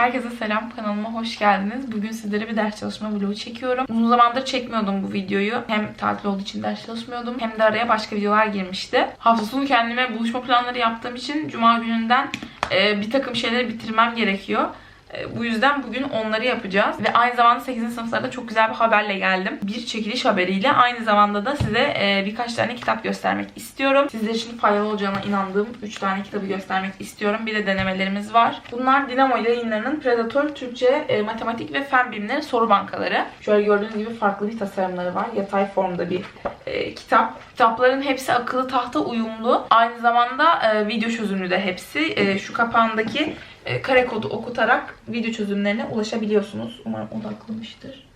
Herkese selam kanalıma hoş geldiniz. Bugün sizlere bir ders çalışma vlogu çekiyorum. Uzun zamandır çekmiyordum bu videoyu. Hem tatil olduğu için ders çalışmıyordum hem de araya başka videolar girmişti. Hafta sonu kendime buluşma planları yaptığım için cuma gününden e, bir takım şeyleri bitirmem gerekiyor. E, Bu yüzden bugün onları yapacağız. Ve aynı zamanda 8. sınıflarda çok güzel bir haberle geldim. Bir çekiliş haberiyle aynı zamanda da size e, birkaç tane kitap göstermek istiyorum. Sizler için faydalı olacağına inandığım 3 tane kitabı göstermek istiyorum. Bir de denemelerimiz var. Bunlar Dinamo yayınlarının Predator Türkçe, e, Matematik ve Fen Bilimleri soru bankaları. Şöyle gördüğünüz gibi farklı bir tasarımları var. Yatay formda bir kitap. Kitapların hepsi akıllı tahta uyumlu. Aynı zamanda video çözümlü de hepsi. Şu kapağındaki e, kare kodu okutarak video çözümlerine ulaşabiliyorsunuz. Umarım odaklamıştır.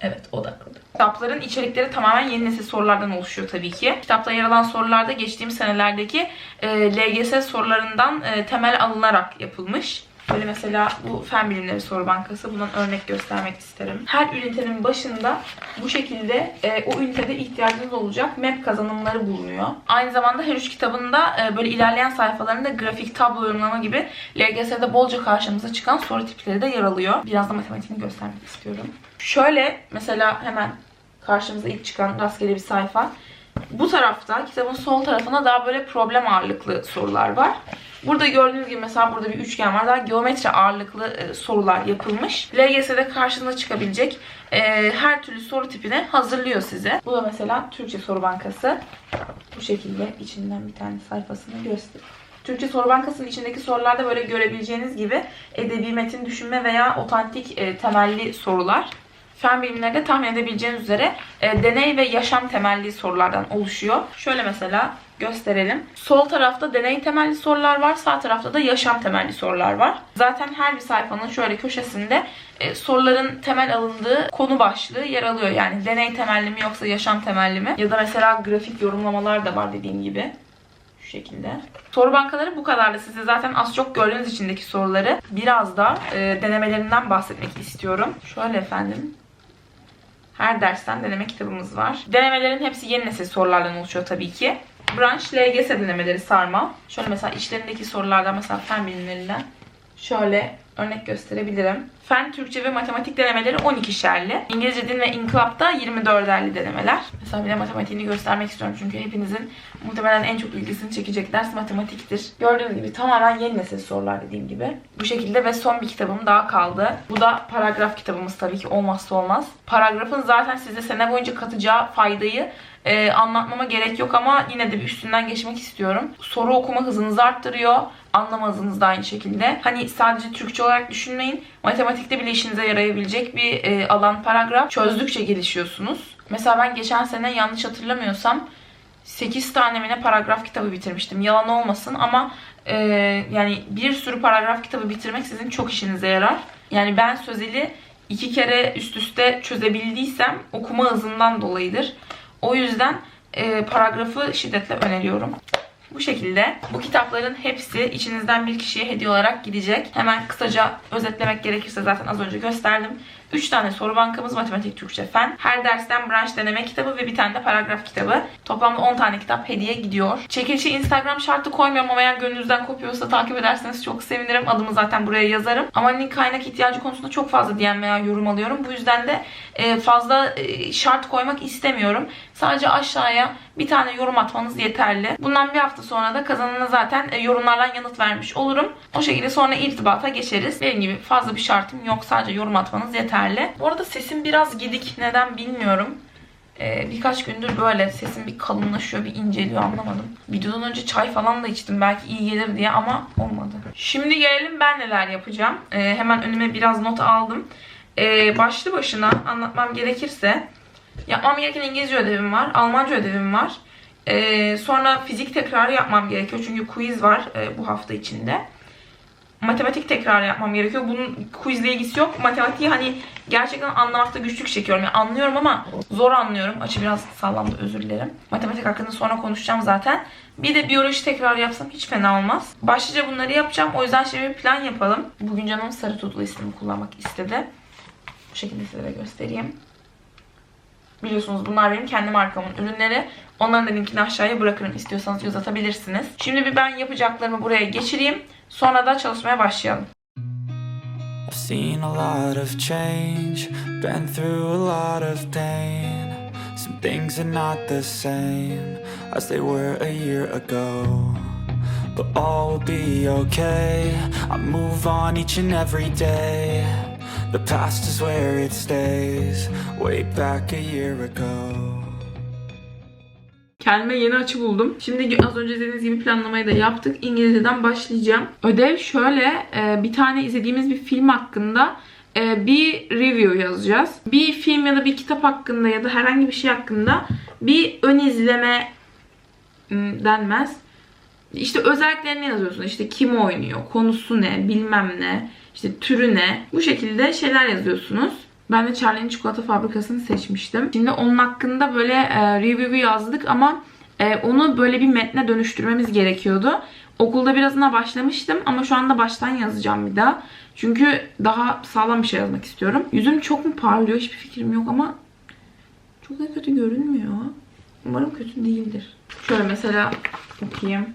Evet odakladı. Kitapların içerikleri tamamen yeni nesil sorulardan oluşuyor tabii ki. Kitapta yer alan sorularda geçtiğimiz senelerdeki e, LGS sorularından e, temel alınarak yapılmış. Böyle mesela bu fen bilimleri soru bankası. Bundan örnek göstermek isterim. Her ünitenin başında bu şekilde e, o ünitede ihtiyacınız olacak map kazanımları bulunuyor. Aynı zamanda her üç kitabında e, böyle ilerleyen sayfalarında grafik, tablo yorumlama gibi LGS'de bolca karşımıza çıkan soru tipleri de yer alıyor. Biraz da matematiğini göstermek istiyorum. Şöyle mesela hemen karşımıza ilk çıkan rastgele bir sayfa. Bu tarafta kitabın sol tarafında daha böyle problem ağırlıklı sorular var. Burada gördüğünüz gibi mesela burada bir üçgen var. Daha geometri ağırlıklı e, sorular yapılmış. LGS'de karşınıza çıkabilecek e, her türlü soru tipini hazırlıyor size. Bu da mesela Türkçe soru bankası. Bu şekilde içinden bir tane sayfasını göstereyim. Türkçe Soru Bankası'nın içindeki sorularda böyle görebileceğiniz gibi edebi metin düşünme veya otantik e, temelli sorular. Fen bilimlerinde tahmin edebileceğiniz üzere e, deney ve yaşam temelli sorulardan oluşuyor. Şöyle mesela gösterelim. Sol tarafta deney temelli sorular var. Sağ tarafta da yaşam temelli sorular var. Zaten her bir sayfanın şöyle köşesinde e, soruların temel alındığı konu başlığı yer alıyor. Yani deney temelli mi yoksa yaşam temelli mi? Ya da mesela grafik yorumlamalar da var dediğim gibi. Şu şekilde. Soru bankaları bu kadardı. Size zaten az çok gördüğünüz içindeki soruları biraz da e, denemelerinden bahsetmek istiyorum. Şöyle efendim. Her dersten deneme kitabımız var. Denemelerin hepsi yeni nesil sorulardan oluşuyor tabii ki. Branş LGS denemeleri sarmal. Şöyle mesela içlerindeki sorulardan mesela fen bilimlerinden şöyle örnek gösterebilirim. Fen, Türkçe ve matematik denemeleri 12'şerli. İngilizce dil ve inkılapta 24'erli denemeler. Mesela bir de matematiğini göstermek istiyorum çünkü hepinizin muhtemelen en çok ilgisini çekecek ders matematiktir. Gördüğünüz gibi tamamen yeni nesil sorular dediğim gibi. Bu şekilde ve son bir kitabım daha kaldı. Bu da paragraf kitabımız tabii ki olmazsa olmaz. Paragrafın zaten size sene boyunca katacağı faydayı e, anlatmama gerek yok ama yine de bir üstünden geçmek istiyorum. Soru okuma hızınızı arttırıyor. Anlama hızınız da aynı şekilde. Hani sadece Türkçe olarak düşünmeyin. Matematikte bile işinize yarayabilecek bir e, alan paragraf. Çözdükçe gelişiyorsunuz. Mesela ben geçen sene yanlış hatırlamıyorsam 8 tane mi paragraf kitabı bitirmiştim. Yalan olmasın ama e, yani bir sürü paragraf kitabı bitirmek sizin çok işinize yarar. Yani ben sözeli iki kere üst üste çözebildiysem okuma hızından dolayıdır. O yüzden e, paragrafı şiddetle öneriyorum. Bu şekilde bu kitapların hepsi içinizden bir kişiye hediye olarak gidecek. Hemen kısaca özetlemek gerekirse zaten az önce gösterdim. 3 tane soru bankamız matematik, Türkçe, fen. Her dersten branş deneme kitabı ve bir tane de paragraf kitabı. Toplamda 10 tane kitap hediye gidiyor. Çekilişi Instagram şartı koymuyorum ama eğer gönlünüzden kopuyorsa takip ederseniz çok sevinirim. Adımı zaten buraya yazarım. Ama link kaynak ihtiyacı konusunda çok fazla DM veya yorum alıyorum. Bu yüzden de e, fazla e, şart koymak istemiyorum. Sadece aşağıya bir tane yorum atmanız yeterli. Bundan bir hafta sonra da kazanana zaten e, yorumlardan yanıt vermiş olurum. O şekilde sonra irtibata geçeriz. Benim gibi fazla bir şartım yok. Sadece yorum atmanız yeterli. Bu arada sesim biraz gidik. Neden bilmiyorum. Ee, birkaç gündür böyle sesim bir kalınlaşıyor, bir inceliyor anlamadım. Videodan önce çay falan da içtim belki iyi gelir diye ama olmadı. Şimdi gelelim ben neler yapacağım. Ee, hemen önüme biraz not aldım. Ee, başlı başına anlatmam gerekirse yapmam gereken İngilizce ödevim var, Almanca ödevim var. Ee, sonra fizik tekrarı yapmam gerekiyor çünkü quiz var e, bu hafta içinde matematik tekrarı yapmam gerekiyor. Bunun quizle ilgisi yok. Matematiği hani gerçekten anlamakta güçlük çekiyorum. Yani anlıyorum ama zor anlıyorum. Açı biraz sallandı özür dilerim. Matematik hakkında sonra konuşacağım zaten. Bir de biyoloji tekrar yapsam hiç fena olmaz. Başlıca bunları yapacağım. O yüzden şimdi bir plan yapalım. Bugün canım sarı tutulu ismini kullanmak istedi. Bu şekilde size göstereyim. Biliyorsunuz bunlar benim kendi markamın ürünleri. Onların da linkini aşağıya bırakırım. İstiyorsanız göz atabilirsiniz. Şimdi bir ben yapacaklarımı buraya geçireyim. Sonra da çalışmaya başlayalım. I've seen a lot of change, been through a lot of pain. Some things are not the same as they were a year ago. But all will be okay. I move on each and every day. The past is where it stays, way back a year ago. Kendime yeni açı buldum. Şimdi az önce dediğiniz gibi planlamayı da yaptık. İngilizceden başlayacağım. Ödev şöyle. e, Bir tane izlediğimiz bir film hakkında e, bir review yazacağız. Bir film ya da bir kitap hakkında ya da herhangi bir şey hakkında bir ön izleme denmez. İşte özelliklerini yazıyorsun. İşte kim oynuyor, konusu ne, bilmem ne, işte türü ne. Bu şekilde şeyler yazıyorsunuz. Ben de Charlie'nin çikolata fabrikasını seçmiştim. Şimdi onun hakkında böyle e, review'u yazdık ama e, onu böyle bir metne dönüştürmemiz gerekiyordu. Okulda birazına başlamıştım ama şu anda baştan yazacağım bir daha. Çünkü daha sağlam bir şey yazmak istiyorum. Yüzüm çok mu parlıyor hiçbir fikrim yok ama çok da kötü görünmüyor. Umarım kötü değildir. Şöyle mesela okuyayım.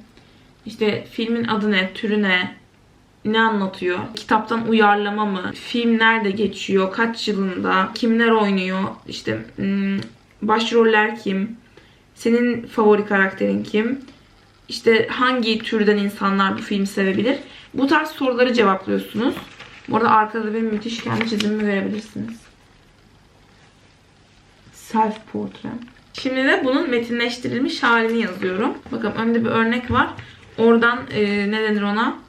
İşte filmin adı ne, türü ne, ne anlatıyor? Kitaptan uyarlama mı? Film nerede geçiyor? Kaç yılında? Kimler oynuyor? İşte hmm, başroller kim? Senin favori karakterin kim? İşte hangi türden insanlar bu filmi sevebilir? Bu tarz soruları cevaplıyorsunuz. Bu arada arkada benim müthiş kendi çizimimi görebilirsiniz. Self portrait. Şimdi de bunun metinleştirilmiş halini yazıyorum. Bakın önde bir örnek var. Oradan e, ne denir ona?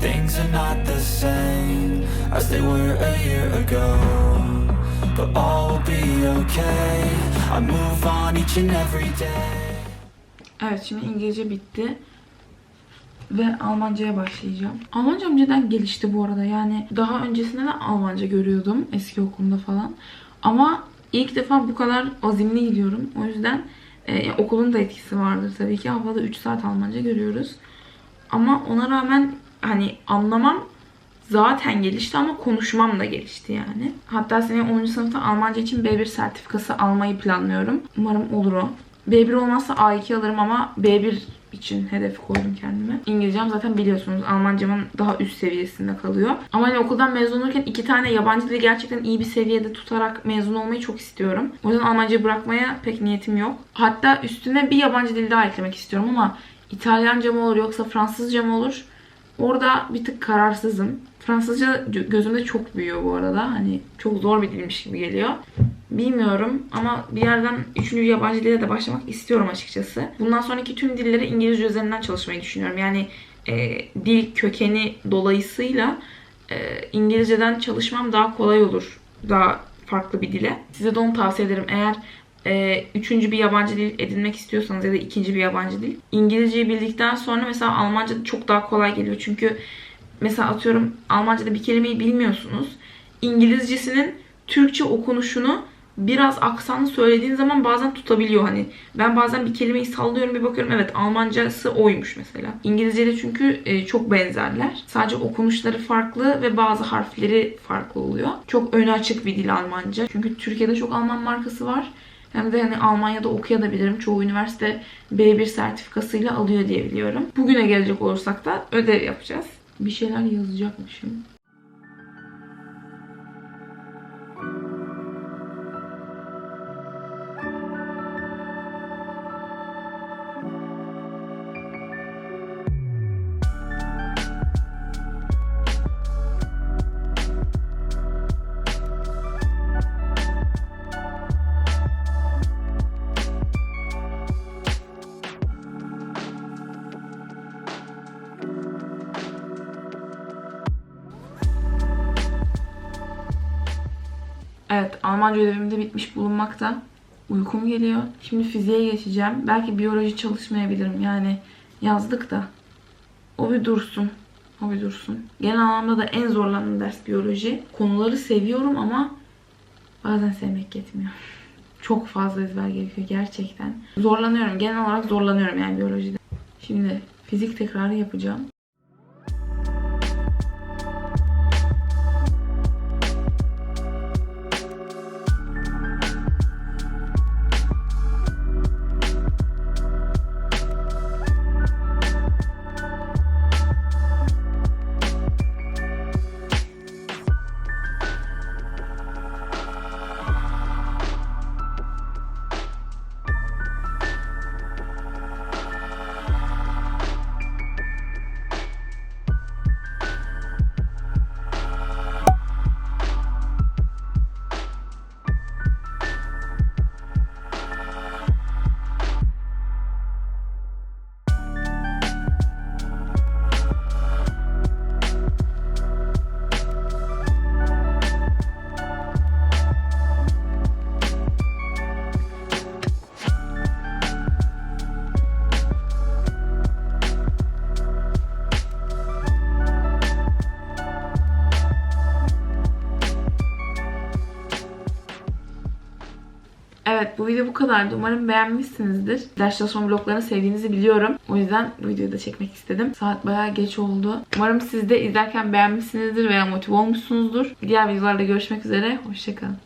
Things are not the same as they were a year ago. But all will be okay. I move on each and every day. Evet şimdi İngilizce bitti. Ve Almanca'ya başlayacağım. Almancam cidden gelişti bu arada. Yani daha öncesinde de Almanca görüyordum eski okulumda falan. Ama ilk defa bu kadar azimli gidiyorum. O yüzden e, okulun da etkisi vardır tabii ki. Haftada 3 saat Almanca görüyoruz. Ama ona rağmen hani anlamam zaten gelişti ama konuşmam da gelişti yani. Hatta seneye 10. sınıfta Almanca için B1 sertifikası almayı planlıyorum. Umarım olur o. B1 olmazsa A2 alırım ama B1 için hedef koydum kendime. İngilizcem zaten biliyorsunuz Almancamın daha üst seviyesinde kalıyor. Ama hani okuldan mezun olurken iki tane yabancı dili gerçekten iyi bir seviyede tutarak mezun olmayı çok istiyorum. O yüzden Almancayı bırakmaya pek niyetim yok. Hatta üstüne bir yabancı dil daha eklemek istiyorum ama İtalyanca mı olur yoksa Fransızca mı olur? Orada bir tık kararsızım. Fransızca gö- gözümde çok büyüyor bu arada. Hani çok zor bir dilmiş gibi geliyor. Bilmiyorum ama bir yerden üçüncü yabancı dile de başlamak istiyorum açıkçası. Bundan sonraki tüm dilleri İngilizce üzerinden çalışmayı düşünüyorum. Yani e, dil kökeni dolayısıyla e, İngilizceden çalışmam daha kolay olur. Daha farklı bir dile. Size de onu tavsiye ederim. Eğer e, üçüncü bir yabancı dil edinmek istiyorsanız ya da ikinci bir yabancı dil. İngilizceyi bildikten sonra mesela Almanca çok daha kolay geliyor. Çünkü mesela atıyorum Almanca'da bir kelimeyi bilmiyorsunuz. İngilizcesinin Türkçe okunuşunu biraz aksanlı söylediğin zaman bazen tutabiliyor hani. Ben bazen bir kelimeyi sallıyorum bir bakıyorum evet Almancası oymuş mesela. İngilizce'de çünkü e, çok benzerler. Sadece okunuşları farklı ve bazı harfleri farklı oluyor. Çok öne açık bir dil Almanca. Çünkü Türkiye'de çok Alman markası var. Hem de hani Almanya'da okuyabilirim. Çoğu üniversite B1 sertifikasıyla alıyor diye biliyorum. Bugüne gelecek olursak da ödev yapacağız. Bir şeyler yazacakmışım. Evet, Almanca ödevim de bitmiş bulunmakta. Uykum geliyor. Şimdi fiziğe geçeceğim. Belki biyoloji çalışmayabilirim. Yani yazdık da. O bir dursun. O bir dursun. Genel anlamda da en zorlandığım ders biyoloji. Konuları seviyorum ama Bazen sevmek yetmiyor. Çok fazla ezber gerekiyor gerçekten. Zorlanıyorum. Genel olarak zorlanıyorum yani biyolojide. Şimdi fizik tekrarı yapacağım. Evet bu video bu kadardı. Umarım beğenmişsinizdir. Ders çalışma bloklarını sevdiğinizi biliyorum. O yüzden bu videoyu da çekmek istedim. Saat bayağı geç oldu. Umarım siz de izlerken beğenmişsinizdir veya motive olmuşsunuzdur. Diğer videolarda görüşmek üzere. Hoşçakalın.